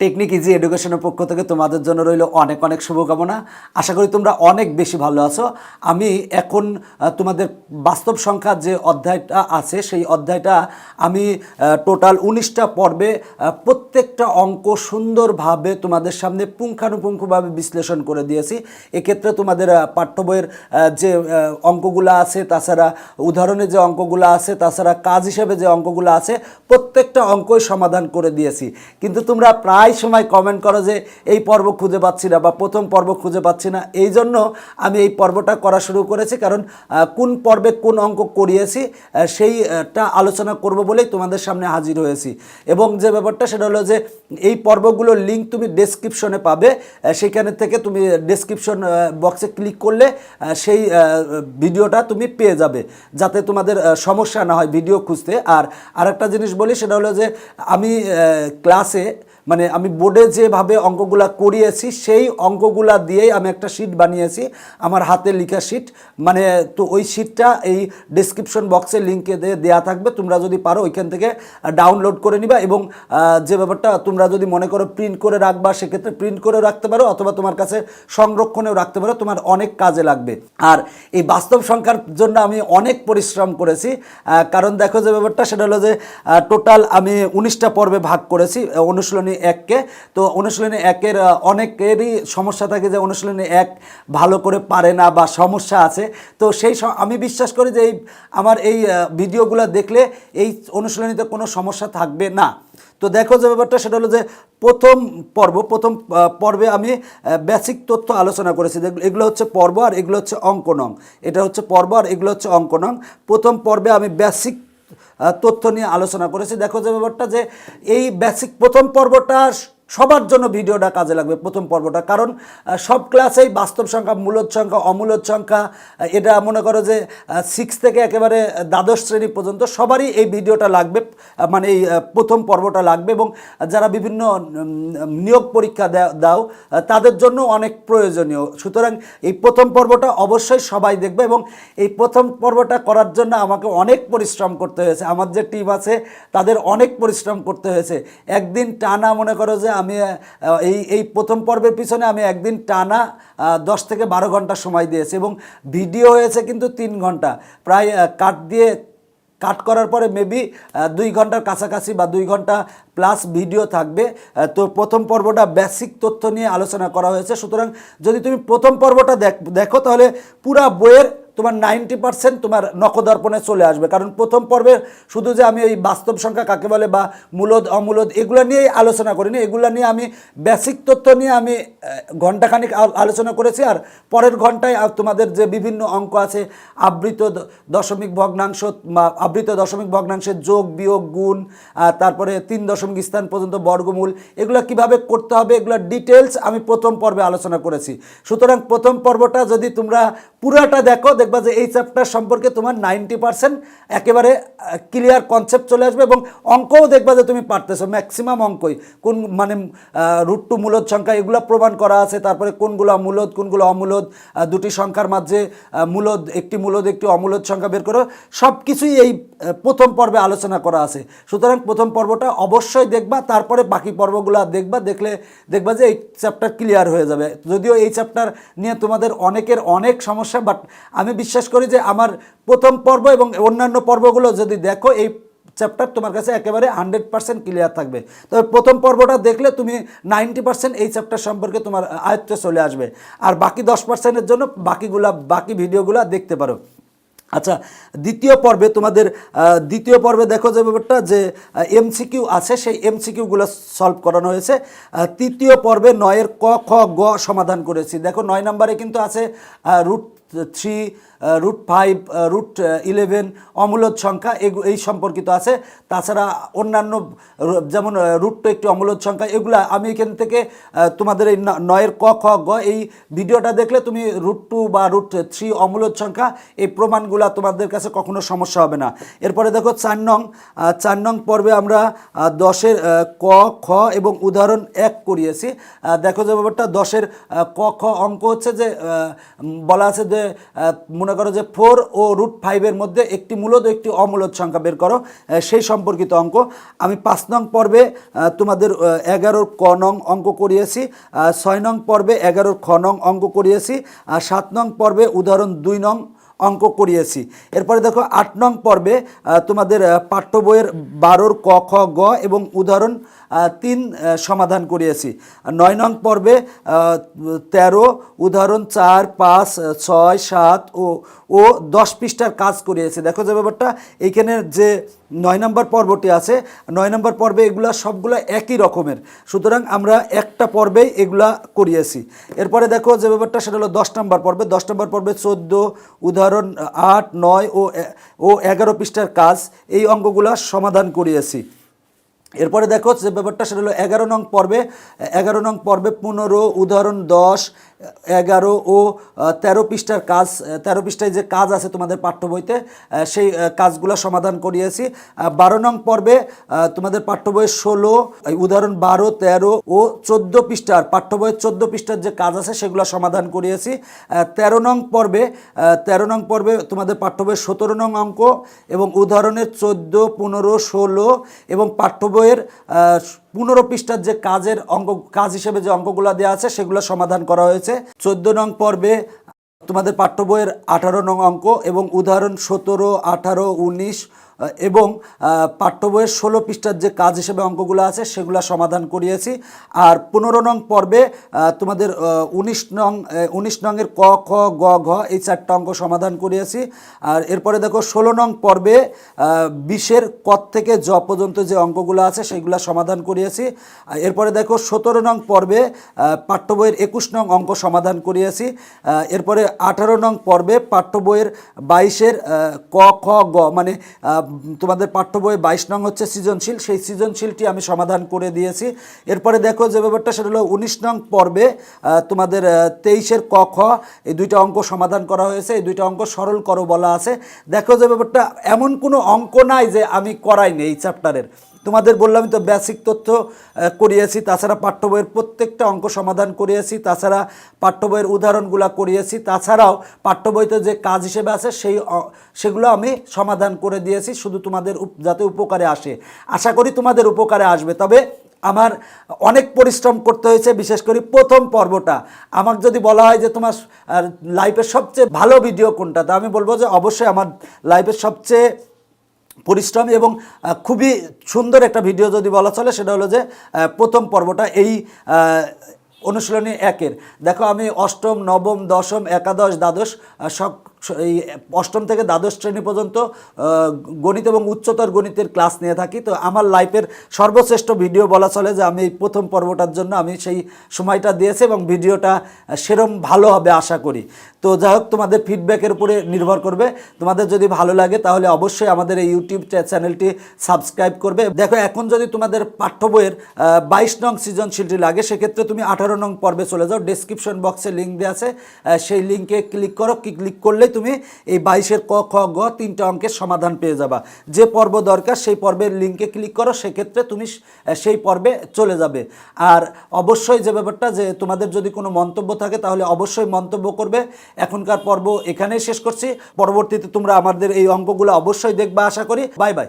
Technique easy এডুকেশনের পক্ষ থেকে তোমাদের জন্য রইল অনেক অনেক শুভকামনা। আশা করি তোমরা অনেক বেশি ভালো আছো। আমি এখন তোমাদের বাস্তব সংখ্যার যে অধ্যায়টা আছে, সেই অধ্যায়টা আমি টোটাল উনিশটা পর্বে প্রত্যেকটা অঙ্ক সুন্দরভাবে তোমাদের সামনে পুঙ্খানুপুঙ্খভাবে বিশ্লেষণ করে দিয়েছি। এক্ষেত্রে তোমাদের পাঠ্য বইয়ের যে অঙ্কগুলো আছে, তাছাড়া উদাহরণে যে অঙ্কগুলো আছে, তাছাড়া কাজ হিসেবে যে অঙ্কগুলো আছে, প্রত্যেকটা অঙ্কই সমাধান করে দিয়েছি। কিন্তু তোমরা প্রায় সময় কমেন্ট করো যে এই পর্ব খুঁজে পাচ্ছি না বা প্রথম পর্ব খুঁজে পাচ্ছি না। এই জন্য আমি এই পর্বটা করা শুরু করেছি, কারণ কোন পর্বে কোন অঙ্ক করিয়েছি সেইটা আলোচনা করব বলেই তোমাদের সামনে হাজির হয়েছি। এবং যে ব্যাপারটা সেটা হলো যে এই পর্বগুলোর লিঙ্ক তুমি ডেসক্রিপশনে পাবে সেখানে থেকে তুমি ডেসক্রিপশন বক্সে ক্লিক করলে সেই ভিডিওটা তুমি পেয়ে যাবে, যাতে তোমাদের সমস্যা না হয় ভিডিও খুঁজতে। আর আরেকটা জিনিস বলি, সেটা হলো যে আমি ক্লাসে মানে আমি বোর্ডে যেভাবে অঙ্কগুলা করিয়েছি, সেই অঙ্কগুলা দিয়েই আমি একটা শিট বানিয়েছি, আমার হাতে লেখা শিট মানে তো ওই শিটটা এই ডিসক্রিপশন বক্সে লিঙ্কে দেওয়া থাকবে, তোমরা যদি পারো ওইখান থেকে ডাউনলোড করে নিবা এবং যে ব্যাপারটা তোমরা যদি মনে করো প্রিন্ট করে রাখবা, সেক্ষেত্রে প্রিন্ট করে রাখতে পারো অথবা তোমার কাছে সংরক্ষণেও রাখতে পারো, তোমার অনেক কাজে লাগবে। আর এই বাস্তব সংখ্যার জন্য আমি অনেক পরিশ্রম করেছি কারণ দেখো যে ব্যাপারটা, সেটা হলো যে টোটাল আমি উনিশটা পর্বে ভাগ করেছি অনুশীলনী এককে তো অনুশীলনী একের অনেকেরই সমস্যা থাকে যে অনুশীলনী এক ভালো করে পারে না বা সমস্যা আছে। তো সেই আমি বিশ্বাস করি যে এই আমার এই ভিডিওগুলো দেখলে এই অনুশীলনীতে কোনো সমস্যা থাকবে না। তো দেখো যে ব্যাপারটা, সেটা হলো যে প্রথম পর্ব, প্রথম পর্বে আমি বেসিক তথ্য আলোচনা করেছি। এগুলো হচ্ছে পর্ব আর এগুলো হচ্ছে অঙ্ক নং এটা হচ্ছে পর্ব আর এগুলো হচ্ছে অঙ্ক নং প্রথম পর্বে আমি বেসিক তথ্য নিয়ে আলোচনা করেছি। দেখো যে ব্যাপারটা যে এই বেসিক প্রথম পর্বটা সবার জন্য ভিডিওটা কাজে লাগবে প্রথম পর্বটা। কারণ সব ক্লাসেই বাস্তব সংখ্যা মূলদ সংখ্যা অমূলদ সংখ্যা এটা মনে করো যে সিক্স থেকে একেবারে দ্বাদশ শ্রেণি পর্যন্ত সবারই এই ভিডিওটা লাগবে মানে এই প্রথম পর্বটা লাগবে এবং যারা বিভিন্ন নিয়োগ পরীক্ষা দাও তাদের জন্য অনেক প্রয়োজনীয়। সুতরাং এই প্রথম পর্বটা অবশ্যই সবাই দেখবে এবং এই প্রথম পর্বটা করার জন্য আমাকে অনেক পরিশ্রম করতে হয়েছে। আমার যে টিম আছে, তাদের অনেক পরিশ্রম করতে হয়েছে। একদিন টানা মনে করো যে আমি এই এই প্রথম পর্বের পিছনে আমি একদিন টানা দশ থেকে বারো ঘণ্টা সময় দিয়েছি এবং ভিডিও হয়েছে কিন্তু তিন ঘণ্টা। প্রায় কাট দিয়ে কাট করার পরে মেবি দুই ঘণ্টার কাছাকাছি বা দুই ঘণ্টা প্লাস ভিডিও থাকবে। তো প্রথম পর্বটা বেসিক তথ্য নিয়ে আলোচনা করা হয়েছে। সুতরাং যদি তুমি প্রথম পর্বটা দেখো তাহলে পুরা বইয়ের তোমার নাইনটি পার্সেন্ট তোমার নখদর্পণে চলে আসবে। কারণ প্রথম পর্বে শুধু যে আমি এই বাস্তব সংখ্যা কাকে বলে বা মূলদ অমূলদ এগুলো নিয়েই আলোচনা করিনি। এগুলো নিয়ে আমি বেসিক তথ্য নিয়ে আমি আহ, ঘন্টাখানিক আলোচনা করেছি। আর পরের ঘন্টায় তোমাদের যে বিভিন্ন অঙ্ক আছে আবৃত দশমিক ভগ্নাংশ আবৃত দশমিক ভগ্নাংশের যোগ বিয়োগ গুণ তারপরে তিন দশমিক স্থান পর্যন্ত বর্গমূল এগুলো কীভাবে করতে হবে এগুলো ডিটেলস আমি প্রথম পর্বে আলোচনা করেছি। সুতরাং প্রথম পর্বটা যদি তোমরা পুরাটা দেখো দেখবা যে এই চ্যাপ্টার সম্পর্কে তোমার নাইনটি পার্সেন্ট একেবারে ক্লিয়ার কনসেপ্ট চলে আসবে এবং অঙ্কও দেখবা যে তুমি পারতেছো ম্যাক্সিমাম অঙ্কই। কোন মানে রুট টু মূলদ সংখ্যা এগুলো প্রমাণ করা আছে, তারপরে কোনগুলো মূলদ, কোনগুলো অমূলদ দুটি সংখ্যার মাঝে মূলদ, একটি মূলদ, একটি অমূলদ সংখ্যা বের করো। সব কিছুই এই প্রথম পর্বে আলোচনা করা আছে। সুতরাং প্রথম পর্বটা অবশ্যই দেখবা, তারপরে বাকি পর্বগুলো দেখবা, দেখলে দেখবা যে এই চ্যাপ্টার ক্লিয়ার হয়ে যাবে। যদিও এই চ্যাপ্টার নিয়ে তোমাদের অনেকের অনেক সমস্যা বাট আমি বিশ্বাস করি যে আমার প্রথম পর্ব এবং অন্যান্য পর্বগুলো যদি দেখো, এই চ্যাপ্টার তোমার কাছে একেবারে হান্ড্রেড পার্সেন্ট ক্লিয়ার থাকবে। তবে প্রথম পর্বটা দেখলে তুমি নাইনটি পার্সেন্ট এই চ্যাপ্টার সম্পর্কে তোমার আয়ত্তে চলে আসবে। আর বাকি দশ পার্সেন্টের জন্য বাকিগুলা, বাকি ভিডিওগুলো দেখতে পারো। আচ্ছা দ্বিতীয় পর্বে তোমাদের দ্বিতীয় পর্বে দেখো যে ব্যাপারটা, যে এমসিকিউ আছে, সেই এমসিকিউগুলো সলভ করানো হয়েছে। তৃতীয় পর্বে নয়ের ক, খ, গ সমাধান করেছি। দেখো, নয় নম্বরে কিন্তু আছে root three root five root eleven অমূলদ সংখ্যা এই সম্পর্কিত আছে। তাছাড়া অন্যান্য যেমন রুট টু একটি অমূলদ সংখ্যা, এগুলা আমি এখান থেকে তোমাদের এই নয়ের ক, খ, গ, এই ভিডিওটা দেখলে তুমি রুট টু বা রুট থ্রি অমূলদ সংখ্যা, এই প্রমাণগুলা তোমাদের কাছে কখনো সমস্যা হবে না। এরপরে দেখো চার নং চার নং পর্বে আমরা দশের ক, খ এবং উদাহরণ এক করিয়েছি। দেখো যে ব্যাপারটা, দশের ক, খ অঙ্ক হচ্ছে যে বলা আছে যে মনে মনে করো যে ফোর ও রুট ফাইভের মধ্যে একটি মূলত একটি অমূলত সংখ্যা বের করো সেই সম্পর্কিত অঙ্ক। আমি পাঁচ নং পর্বে তোমাদের এগারোর ক নং অঙ্ক করিয়েছি ছয় নং পর্বে এগারোর খ নং অঙ্ক করিয়েছি সাত নং পর্বে উদাহরণ দুই নং অঙ্ক করিয়েছি। এরপরে দেখো আট নং পর্বে তোমাদের পাঠ্য বইয়ের বারোর ক, খ, গ এবং উদাহরণ তিন সমাধান করিয়েছি। নয় নং পর্বে তেরো, উদাহরণ চার, পাঁচ, ছয়, সাত ও ও দশ পৃষ্ঠার কাজ করিয়েছে। দেখো যে ব্যাপারটা, এইখানে যে নয় নম্বর পর্বটি আছে, নয় নম্বর পর্বে এগুলা সবগুলো একই রকমের। সুতরাং আমরা একটা পর্বেই এগুলা করিয়েছি। এরপরে দেখো যে ব্যাপারটা, সেটা হলো দশ নম্বর পর্বে। দশ নম্বর পর্বে চোদ্দ, উদাহরণ আট, নয় ও ও এগারো পৃষ্ঠার কাজ, এই অঙ্কগুলা সমাধান করিয়েছি। এরপরে দেখো যে ব্যাপারটা সেটা হলো এগারো নং পর্বে, এগারো নং পর্বে পনেরো, উদাহরণ দশ, এগারো ও তেরো পৃষ্ঠার কাজ তেরো পৃষ্ঠায় যে কাজ আছে তোমাদের পাঠ্য বইতে সেই কাজগুলো সমাধান করিয়েছি। বারো নং পর্বে তোমাদের পাঠ্য বইয়ের ষোলো উদাহরণ বারো, তেরো ও চোদ্দ পৃষ্ঠার পাঠ্য বইয়ের চোদ্দ পৃষ্ঠার যে কাজ আছে সেগুলো সমাধান করিয়েছি। তেরো নং পর্বে তেরো নং পর্বে তোমাদের পাঠ্য বইয়ের সতেরো নং অঙ্ক এবং উদাহরণের চোদ্দ, পনেরো, ষোলো এবং পাঠ্য বইয়ের পনেরো পৃষ্ঠার যে কাজের অঙ্ক কাজ হিসেবে যে অঙ্কগুলো দেওয়া আছে, সেগুলো সমাধান করা হয়েছে। চোদ্দ নং পর্বে তোমাদের পাঠ্য বইয়ের আঠারো নং অঙ্ক এবং উদাহরণ সতেরো, আঠারো, উনিশ এবং পাঠ্য বইয়ের ষোলো পৃষ্ঠার যে কাজ হিসেবে অঙ্কগুলো আছে সেগুলো সমাধান করিয়েছি। আর পনেরো নং পর্বে তোমাদের উনিশ নং উনিশ নংয়ের ক, খ, গ, ঘ এই চারটা অঙ্ক সমাধান করিয়েছি। আর এরপরে দেখো ষোলো নং পর্বে বিশের কত থেকে জ পর্যন্ত যে অঙ্কগুলো আছে সেগুলো সমাধান করিয়েছি। এরপরে দেখো সতেরো নং পর্বে পাঠ্য বইয়ের একুশ নং অঙ্ক সমাধান করিয়েছি। এরপরে আঠারো নং পর্বে পাঠ্য বইয়ের বাইশের ক, খ, গ মানে তোমাদের পাঠ্য বই বাইশ নং হচ্ছে সৃজনশীল। সেই সৃজনশীলটি আমি সমাধান করে দিয়েছি। এরপরে দেখো যে ব্যাপারটা, সেটা হলো উনিশ নং পর্বে তোমাদের তেইশের ক, খ, এই দুইটা অঙ্ক সমাধান করা হয়েছে। এই দুইটা অঙ্ক সরল করো বলা আছে। দেখো যে ব্যাপারটা, এমন কোনো অঙ্ক নাই যে আমি করাইনি এই চ্যাপ্টারের তোমাদের বললাম তো বেসিক তথ্য করিয়েছি, তাছাড়া পাঠ্য বইয়ের প্রত্যেকটা অঙ্ক সমাধান করিয়েছি, তাছাড়া পাঠ্য বইয়ের উদাহরণগুলো করিয়েছি, তাছাড়াও পাঠ্য বইতে যে কাজ হিসেবে আছে সেই সেগুলো আমি সমাধান করে দিয়েছি, শুধু তোমাদের যাতে উপকারে আসে। আশা করি তোমাদের উপকারে আসবে, তবে আমার অনেক পরিশ্রম করতে হয়েছে, বিশেষ করে প্রথম পর্বটা। আমার যদি বলা হয় যে তোমার লাইফের সবচেয়ে ভালো ভিডিও কোনটা, তা আমি বলব যে অবশ্যই আমার লাইফের সবচেয়ে পরিশ্রমী এবং খুবই সুন্দর একটা ভিডিও যদি বলা চলে, সেটা হলো যে প্রথম পর্বটা এই অনুশীলনী একের। দেখো, আমি অষ্টম, নবম, দশম, একাদশ, দ্বাদশ সব এই অষ্টম থেকে দ্বাদশ শ্রেণি পর্যন্ত গণিত এবং উচ্চতর গণিতের ক্লাস নিয়ে থাকি। তো আমার লাইফের সর্বশ্রেষ্ঠ ভিডিও বলা চলে যে আমি এই প্রথম পর্বটার জন্য আমি সেই সময়টা দিয়েছি এবং ভিডিওটা সেরম ভালো হবে আশা করি। তো যাই হোক, তোমাদের ফিডব্যাকের উপরে নির্ভর করবে। তোমাদের যদি ভালো লাগে, তাহলে অবশ্যই আমাদের এই ইউটিউব চ্যানেলটি সাবস্ক্রাইব করবে। দেখো, এখন যদি তোমাদের পাঠ্য বইয়ের বাইশ নং সৃজনশীলটি লাগে, সেক্ষেত্রে তুমি আঠারো নং পর্বে চলে যাও। ডেসক্রিপশন বক্সে লিঙ্ক দেওয়া আছে। সেই লিঙ্কে ক্লিক করো। ক্লিক তুমি এই বাইশের ক, খ, গ তিনটা অঙ্কের সমাধান পেয়ে যাবা। যে পর্ব দরকার সেই পর্বের লিঙ্কে ক্লিক করো, সেক্ষেত্রে তুমি সেই পর্বে চলে যাবে। আর অবশ্যই যে ব্যাপারটা যে তোমাদের যদি কোনো মন্তব্য থাকে, তাহলে অবশ্যই মন্তব্য করবে। এখনকার পর্ব এখানেই শেষ করছি। পরবর্তীতে তোমরা আমাদের এই অঙ্কগুলো অবশ্যই দেখবা, আশা করি। Bye bye.